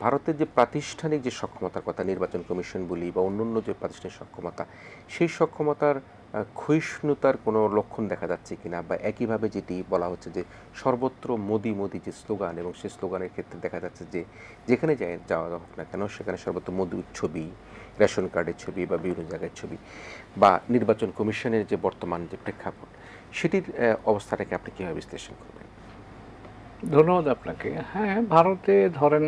ভারতের যে প্রাতিষ্ঠানিক যে সক্ষমতার কথা নির্বাচন কমিশন বলি বা অন্যান্য যে প্রাতিষ্ঠানিক সক্ষমতা, সেই সক্ষমতার ক্ষয়িষ্ণুতার কোনো লক্ষণ দেখা যাচ্ছে কিনা বা একইভাবে যেটি বলা হচ্ছে যে সর্বত্র মোদি মোদি যে স্লোগান এবং সেই স্লোগানের ক্ষেত্রে দেখা যাচ্ছে যে যেখানে যায়, যাওয়া হোক না কেন, সেখানে সর্বত্র মোদির ছবি, রেশন কার্ডের ছবি বা বিভিন্ন জায়গায় ছবি বা নির্বাচন কমিশনের যে বর্তমান যে প্রেক্ষাপট, সেটির অবস্থাটাকে আপনি কীভাবে বিশ্লেষণ করবেন? ধন্যবাদ আপনাকে। হ্যাঁ ভারতে ধরেন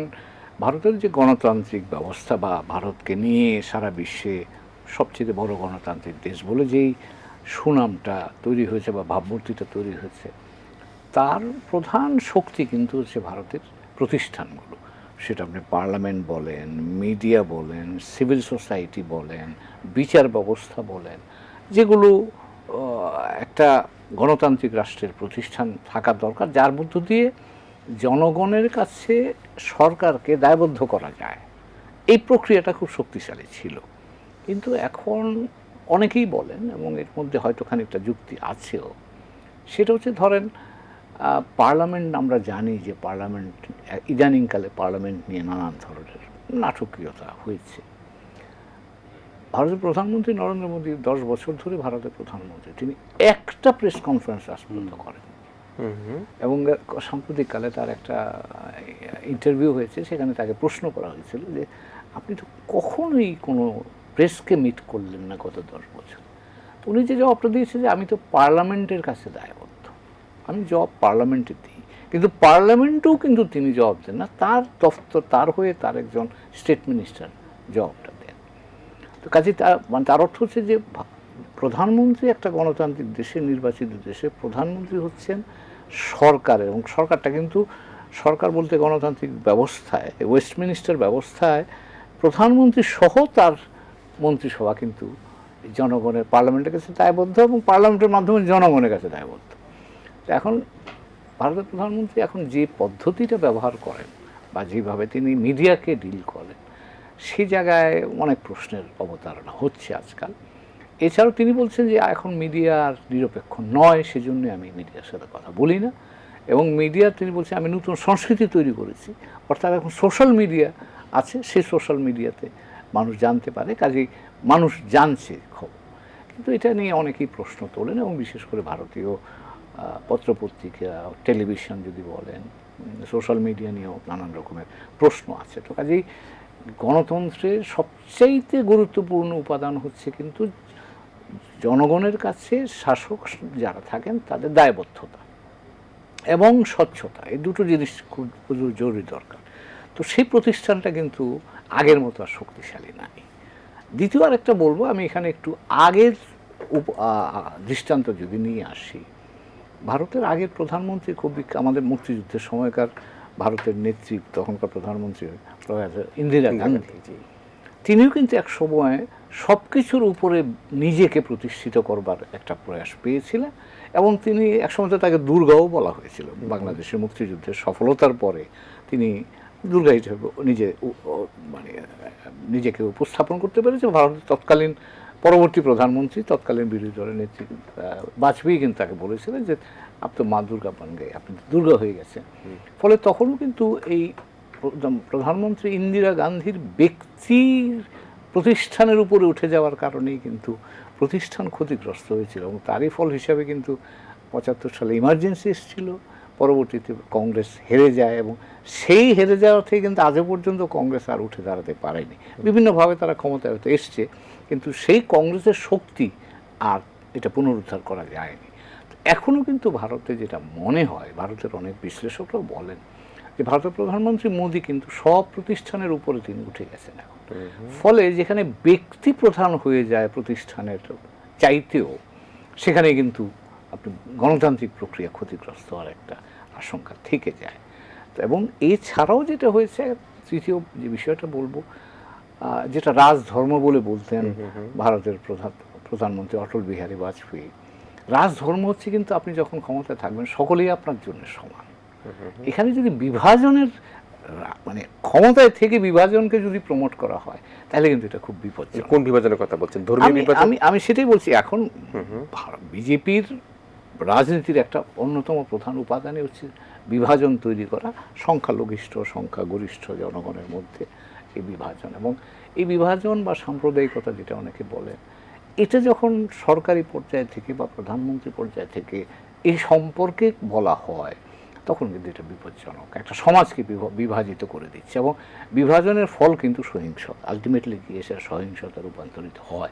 ভারতের যে গণতান্ত্রিক ব্যবস্থা বা ভারতকে নিয়ে সারা বিশ্বে সবচেয়ে বড় গণতান্ত্রিক দেশ বলে যেই সুনামটা তৈরি হয়েছে বা ভাবমূর্তিটা তৈরি হয়েছে, তার প্রধান শক্তি কিন্তু হচ্ছে ভারতের প্রতিষ্ঠানগুলো। সেটা আপনি পার্লামেন্ট বলেন, মিডিয়া বলেন, সিভিল সোসাইটি বলেন, বিচার ব্যবস্থা বলেন, যেগুলো একটা গণতান্ত্রিক রাষ্ট্রের প্রতিষ্ঠান থাকা দরকার, যার মধ্য দিয়ে জনগণের কাছে সরকারকে দায়বদ্ধ করা যায়। এই প্রক্রিয়াটা খুব শক্তিশালী ছিল। কিন্তু এখন অনেকেই বলেন, এবং এর মধ্যে হয়তো খানিকটা যুক্তি আছেও, সেটা হচ্ছে ধরেন পার্লামেন্ট আমরা জানি যে পার্লামেন্ট, ইদানিংকালে পার্লামেন্ট নিয়ে নানান ধরনের নাটকীয়তা হয়েছে। ভারতের প্রধানমন্ত্রী নরেন্দ্র মোদী দশ বছর ধরে ভারতের প্রধানমন্ত্রী। তিনি একটা প্রেস কনফারেন্স আজ করেন এবং সাম্প্রতিককালে তার একটা ইন্টারভিউ হয়েছে, সেখানে তাকে প্রশ্ন করা হয়েছিল যে, আপনি তো কখনোই কোনো প্রেসকে মিট করলেন না গত দশ বছর। তো উনি যে জবাবটা দিয়েছে যে, আমি তো পার্লামেন্টের কাছে দায়বদ্ধ। আমি জবাব পার্লামেন্টে দিই। কিন্তু পার্লামেন্টেও কিন্তু তিনি জবাব দেন না। তার দফতর, তার হয়ে তার একজন স্টেট মিনিস্টার জবাবটা দেন। তো কাজে তার মানে তার অর্থ হচ্ছে যে প্রধানমন্ত্রী একটা গণতান্ত্রিক দেশে, নির্বাচিত দেশে প্রধানমন্ত্রী হচ্ছেন সরকারের, এবং সরকারটা কিন্তু সরকার বলতে গণতান্ত্রিক ব্যবস্থায় ওয়েস্টমিনিস্টার ব্যবস্থায় প্রধানমন্ত্রী সহ তার মন্ত্রিসভা কিন্তু জনগণের, পার্লামেন্টের কাছে দায়বদ্ধ এবং পার্লামেন্টের মাধ্যমে জনগণের কাছে দায়বদ্ধ। এখন ভারতের প্রধানমন্ত্রী এখন যে পদ্ধতিটা ব্যবহার করেন বা যেভাবে তিনি মিডিয়াকে ডিল করেন, সে জায়গায় অনেক প্রশ্নের অবতারণা হচ্ছে আজকাল। এছাড়াও তিনি বলছেন যে এখন মিডিয়া আর নিরপেক্ষ নয়, সেজন্য আমি মিডিয়ার সাথে কথা বলি না। এবং মিডিয়া তিনি বলছেন, আমি নতুন সংস্কৃতি তৈরি করেছি। অর্থাৎ এখন সোশ্যাল মিডিয়া আছে সেই সোশ্যাল মিডিয়াতে মানুষ জানতে পারে, কাজেই মানুষ জানছে খবর। কিন্তু এটা নিয়ে অনেকেই প্রশ্ন তোলেন এবং বিশেষ করে ভারতীয় পত্রপত্রিকা টেলিভিশন যদি বলেন সোশ্যাল মিডিয়া নিয়েও নানান রকমের প্রশ্ন আছে। তো কাজেই গণতন্ত্রের সবচাইতে গুরুত্বপূর্ণ উপাদান হচ্ছে কিন্তু জনগণের কাছে শাসক যারা থাকেন তাদের দায়বদ্ধতা এবং স্বচ্ছতা এই দুটো জিনিস খুব জরুরি দরকার। তো সেই প্রতিষ্ঠানটা কিন্তু আগের মতো আর শক্তিশালী নাই। দ্বিতীয় আরেকটা বলব আমি এখানে একটু আগের দৃষ্টান্ত যদি নিয়ে আসি ভারতের আগের প্রধানমন্ত্রী খুব আমাদের মুক্তিযুদ্ধের সময়কার ভারতের নেত্রী তখনকার প্রধানমন্ত্রী প্রয়াত ইন্দিরা গান্ধী। তিনিও কিন্তু এক সময় সব কিছুর উপরে নিজেকে প্রতিষ্ঠিত করবার একটা প্রয়াস পেয়েছিলেন এবং তিনি একসময় তো তাকে দুর্গাও বলা হয়েছিল বাংলাদেশের মুক্তিযুদ্ধের সফলতার পরে তিনি দুর্গা হিসেবে নিজে মানে নিজেকে উপস্থাপন করতে পেরেছে। ভারতের তৎকালীন পরবর্তী প্রধানমন্ত্রী তৎকালীন বিরোধী দলের নেত্রী বাজপেয়ী কিন্তু তাকে বলেছিলেন যে আপনি তো মা দুর্গা পান গে আপনি দুর্গা হয়ে গেছেন। ফলে তখনও কিন্তু এই প্রধানমন্ত্রী ইন্দিরা গান্ধীর ব্যক্তির প্রতিষ্ঠানের উপরে উঠে যাওয়ার কারণেই কিন্তু প্রতিষ্ঠান ক্ষতিগ্রস্ত হয়েছিল এবং তারই ফল হিসাবে কিন্তু পঁচাত্তর সালে ইমার্জেন্সি এসেছিল, পরবর্তীতে কংগ্রেস হেরে যায় এবং সেই হেরে যাওয়া থেকে কিন্তু আজও পর্যন্ত কংগ্রেস আর উঠে দাঁড়াতে পারেনি। বিভিন্নভাবে তারা ক্ষমতায় হয়তো এসছে, কিন্তু সেই কংগ্রেসের শক্তি আর এটা পুনরুদ্ধার করা যায়নি। এখনও কিন্তু ভারতে যেটা মনে হয়, ভারতের অনেক বিশ্লেষকরাও বলেন যে ভারতের প্রধানমন্ত্রী মোদী কিন্তু সব প্রতিষ্ঠানের উপরে তিনি উঠে গেছেন এখন। ফলে যেখানে ব্যক্তি প্রধান হয়ে যায় প্রতিষ্ঠানের চাইতেও সেখানে কিন্তু আপনি গণতান্ত্রিক প্রক্রিয়া ক্ষতিগ্রস্ত হওয়ার একটা আশঙ্কা থেকে যায়। তো এবং এছাড়াও যেটা হয়েছে তৃতীয় যে বিষয়টা বলব যেটা রাজধর্ম বলে বলতেন ভারতের প্রধান প্রধানমন্ত্রী অটল বিহারী বাজপেয়ী। রাজধর্ম হচ্ছে কিন্তু আপনি যখন ক্ষমতায় থাকবেন সকলেই আপনার জন্য সমান। এখানে যদি বিভাজনের মানে ক্ষমতায় থেকে বিভাজনকে যদি প্রমোট করা হয় তাহলে কিন্তু এটা খুব বিপজ্জনক। কোন বিভাজনের কথা বলছেন? ধর্মীয় বিভাজন? আমি আমি সেটাই বলছি এখন বিজেপির রাজনীতির একটা অন্যতম প্রধান উপাদানই হচ্ছে বিভাজন তৈরি করা সংখ্যালঘিষ্ঠ সংখ্যাগরিষ্ঠ জনগণের মধ্যে এই বিভাজন। এবং এই বিভাজন বা সাম্প্রদায়িকতা যেটা অনেকে বলে এটা যখন সরকারি পর্যায় থেকে বা প্রধানমন্ত্রী পর্যায় থেকে এই সম্পর্কে বলা হয় তখন কিন্তু এটা বিপজ্জনক। একটা সমাজকে বিভ- বিভাজিত করে দিচ্ছে এবং বিভাজনের ফল কিন্তু সহিংসতা। আলটিমেটলি গিয়ে সেটা সহিংসতা রূপান্তরিত হয়।